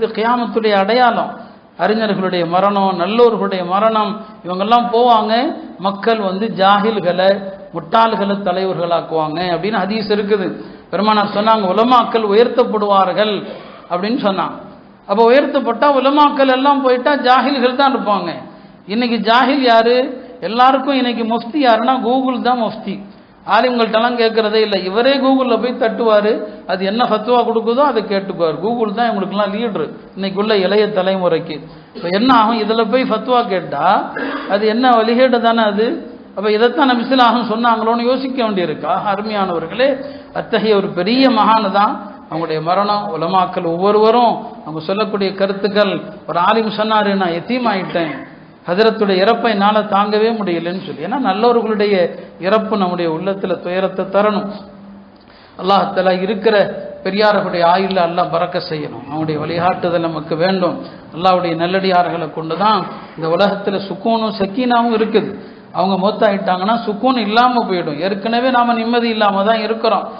இது கியாமத்துடைய அடையாளம். அறிஞர்களுடைய மரணம் நல்லோர்களுடைய மரணம் இவங்கெல்லாம் போவாங்க மக்கள் வந்து ஜாகில்களை முட்டாள்களை தலைவர்களாக்குவாங்க அப்படின்னு ஹதீஸ் இருக்குது. பெருமானார் சொன்னாங்க உலமாக்கள் உயர்த்தப்படுவார்கள் அப்படின்னு சொன்னாங்க அப்போ உயர்த்தப்பட்டா உலமாக்கள் எல்லாம் போயிட்டா ஜாகில்கள் தான் இருப்பாங்க. இன்னைக்கு ஜாகில் யாரு? எல்லாருக்கும் இன்னைக்கு முஃப்தி யாருன்னா கூகுள் தான் முஃப்தி. ஆலிம்கள்ட்டெல்லாம் கேட்கறதே இல்லை. இவரே கூகுளில் போய் தட்டுவார். அது என்ன ஃபத்துவா கொடுக்குதோ அதை கேட்டுக்குவார். கூகுள் தான் இவங்களுக்குலாம் லீட்ரு இன்னைக்குள்ள இளைய தலைமுறைக்கு. இப்போ என்ன ஆகும்? இதில் போய் ஃபத்துவா கேட்டால் அது என்ன வழிகேடு தானே அது? அப்போ இதைத்தான் நபிசிலாகும் சொன்னாங்களோன்னு யோசிக்க வேண்டியிருக்கா. அருமையானவர்களே அத்தகைய ஒரு பெரிய மகானு தான் அவங்களுடைய மரணம். உலமாக்கள் ஒவ்வொருவரும் அவங்க சொல்லக்கூடிய கருத்துக்கள். ஒரு ஆலிம் சொன்னாரு நான் எத்தியமாயிட்டேன் ஹதரத்துடைய இறப்பை என்னால் தாங்கவே முடியலன்னு சொல்லி. ஏன்னா நல்லவர்களுடைய இறப்பு நம்முடைய உள்ளத்தில் துயரத்தை தரணும். அல்லாஹால இருக்கிற பெரியார்களுடைய ஆயுளில் அல்லாஹ் பறக்க செய்யணும். அவனுடைய வழிகாட்டுதல் நமக்கு வேண்டும். அல்லாவுடைய நல்லடியார்களை கொண்டு தான் இந்த உலகத்தில் சுக்கூனும் சக்கீனாவும் இருக்குது. அவங்க மூத்தாயிட்டாங்கன்னா சுக்கூன் இல்லாமல் போயிடும். ஏற்கனவே நாம் நிம்மதி இல்லாமல் தான் இருக்கிறோம்.